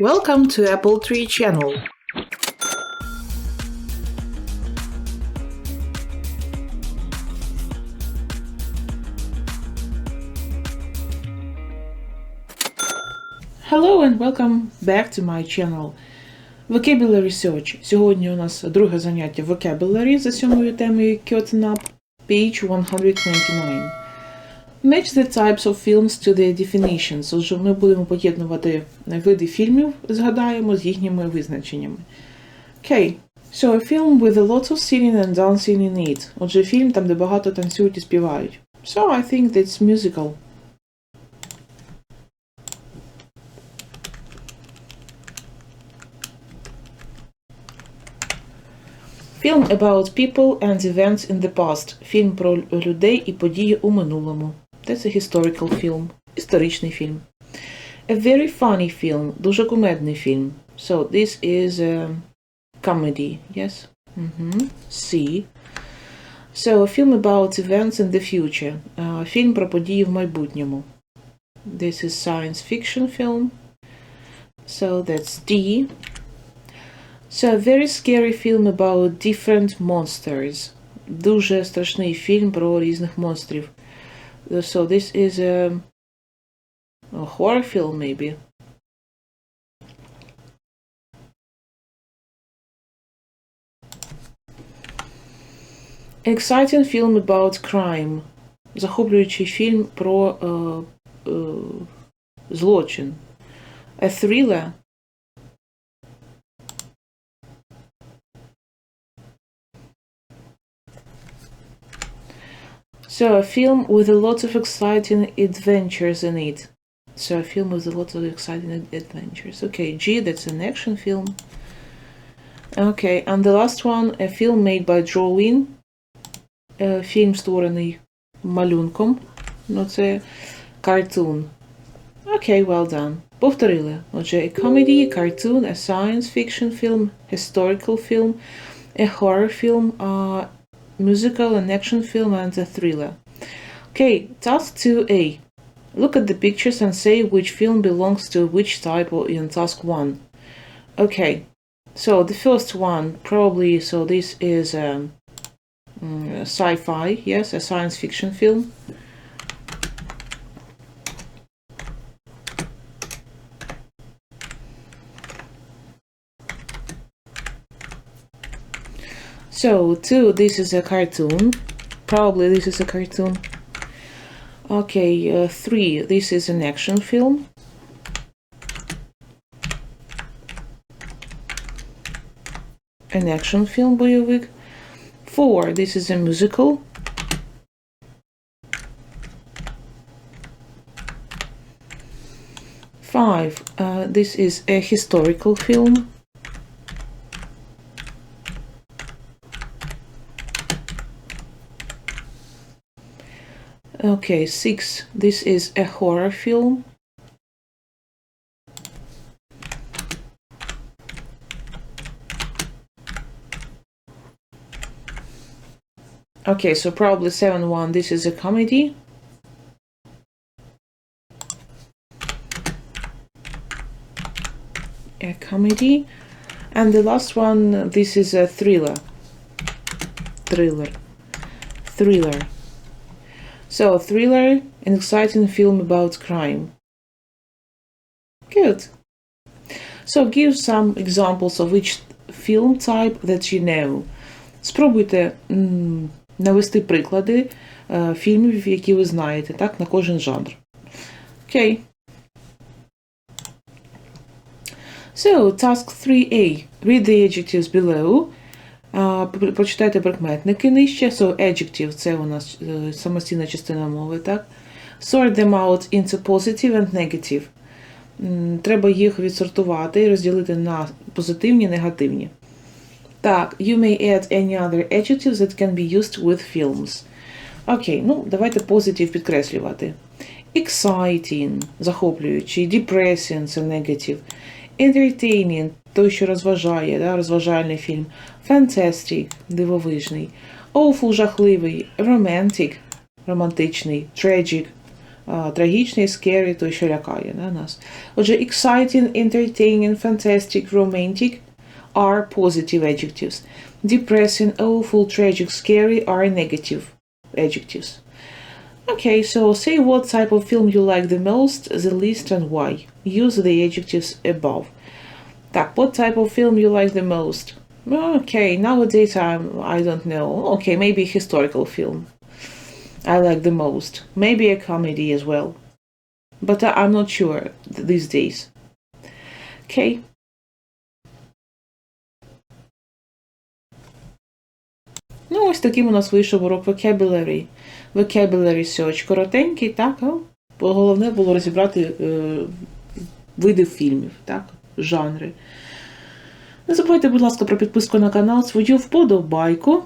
Welcome to Apple Tree channel. Hello and welcome back to my channel. Vocabulary Search. Сьогодні у нас друге заняття Vocabulary за сьомою темою Curtain Up, page 129. Match the types of films to their definitions. Отже, ми будемо поєднувати види фільмів, згадаємо, з їхніми визначеннями. Okay. So, a film with a lot of singing and dancing in it. Отже, фільм там, де багато танцюють і співають. So, I think that's musical. Film about people and events in the past. Фільм про людей і події у минулому. That's a historical film. Історичний фільм. A very funny film. Дуже кумедний фільм. So this is a comedy. Yes? Mm-hmm. C. So a film about events in the future. Uh, фільм про події в майбутньому. This is science fiction film. So that's D. So a very scary film about different monsters. Дуже страшний фільм про різних монстрів. So this is a, a horror film maybe. Exciting film about crime. Захоплюючий фільм про е, е, злочин. A thriller So a film with a lot of exciting adventures in it. So a film with a lot of exciting ad- adventures. Okay, G, that's an action film. Okay, and the last one, a film made by drawing. Е, Фільм створений малюнком. Ну, це cartoon. Okay, well done. Повторили. Отже, a comedy, a cartoon, a science fiction film, historical film, a horror film, uh, musical, and action film, and a thriller. Okay, task 2a. Look at the pictures and say which film belongs to which type in task 1. Okay, so the first one, probably, so this is um, mm, sci fi, yes, a science fiction film. So, two, this is a cartoon. Probably this is a cartoon. Okay, uh, three, this is an action film. An action film, бойовик. Four, this is a musical. Five, uh, this is a historical film. Okay, six. This is a horror film. Okay, so probably seven one. This is a comedy. A comedy, and the last one. This is a thriller. Thriller. Thriller. So, a thriller, an exciting film about crime. Good. So, give some examples of each film type that you know. Спробуйте м, навести приклади е, фільмів, які ви знаєте, так, на кожен жанр. Окей. So, task 3a. Read the adjectives below. Прочитайте прикметники нижче. So, adjective – це у нас е, самостійна частина мови, так? Sort them out into positive and negative. Треба їх відсортувати і розділити на позитивні і негативні. Так, you may add any other adjectives that can be used with films. Окей, ну давайте positive підкреслювати. Exciting – захоплюючий, depressing – це negative. Entertaining – той, що розважає, да, розважальний фільм. Fantastic – дивовижний. Awful – жахливий. Romantic – романтичний. Tragic а, трагічний, scary, той, що лякає да, нас. Отже, exciting, entertaining, fantastic, romantic are positive adjectives. Depressing, awful, tragic, scary are negative adjectives. Okay, so say what type of film you like the most, the least, and why. Use the adjectives above. Так, what type of film you like the most? Okay, nowadays I'm, I don't know. Okay, maybe a historical film. I like the most. Maybe a comedy as well. But I- I'm not sure th- these days. Okay. Ну, ось таким у нас вийшов урок vocabulary. Vocabulary search. Коротенький, так. а Головне було розібрати е, види фільмів, так, Жанри. Не забувайте, будь ласка, про підписку на канал, свою вподобайку.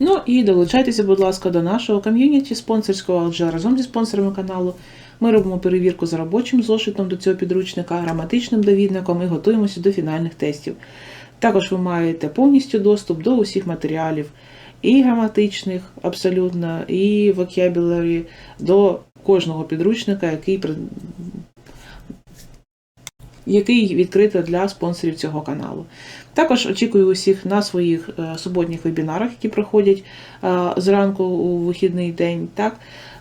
Ну і долучайтеся, будь ласка, до нашого ком'юніті спонсорського, адже разом зі спонсорами каналу ми робимо перевірку за робочим зошитом до цього підручника, граматичним довідником і готуємося до фінальних тестів. Також ви маєте повністю доступ до усіх матеріалів, і граматичних, абсолютно, і vocabulary, до кожного підручника, який який відкрито для спонсорів цього каналу. Також очікую усіх на своїх е, суботніх вебінарах, які проходять е, зранку у вихідний день. Так?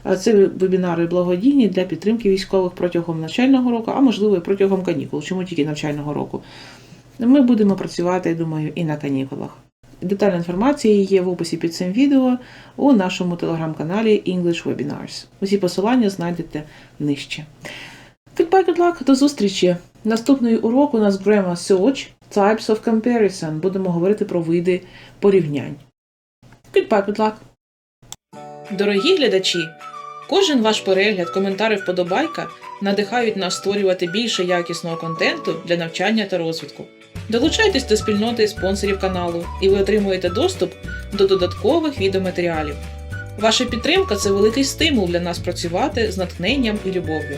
Е, Це вебінари благодійні для підтримки військових протягом навчального року, а можливо і протягом канікул. Чому тільки навчального року? Ми будемо працювати, я думаю, і на канікулах. Детальна інформація є в описі під цим відео у нашому телеграм-каналі English Webinars. Усі посилання знайдете нижче. Goodbye, good luck, до зустрічі! Наступний урок у нас Grammar Search Types of Comparison. Будемо говорити про види порівнянь. Goodbye, good luck! Дорогі глядачі! Кожен ваш перегляд, коментар і вподобайка надихають нас створювати більше якісного контенту для навчання та розвитку. Долучайтесь до спільноти спонсорів каналу, і ви отримуєте доступ до додаткових відеоматеріалів. Ваша підтримка це великий стимул для нас працювати з натхненням і любов'ю.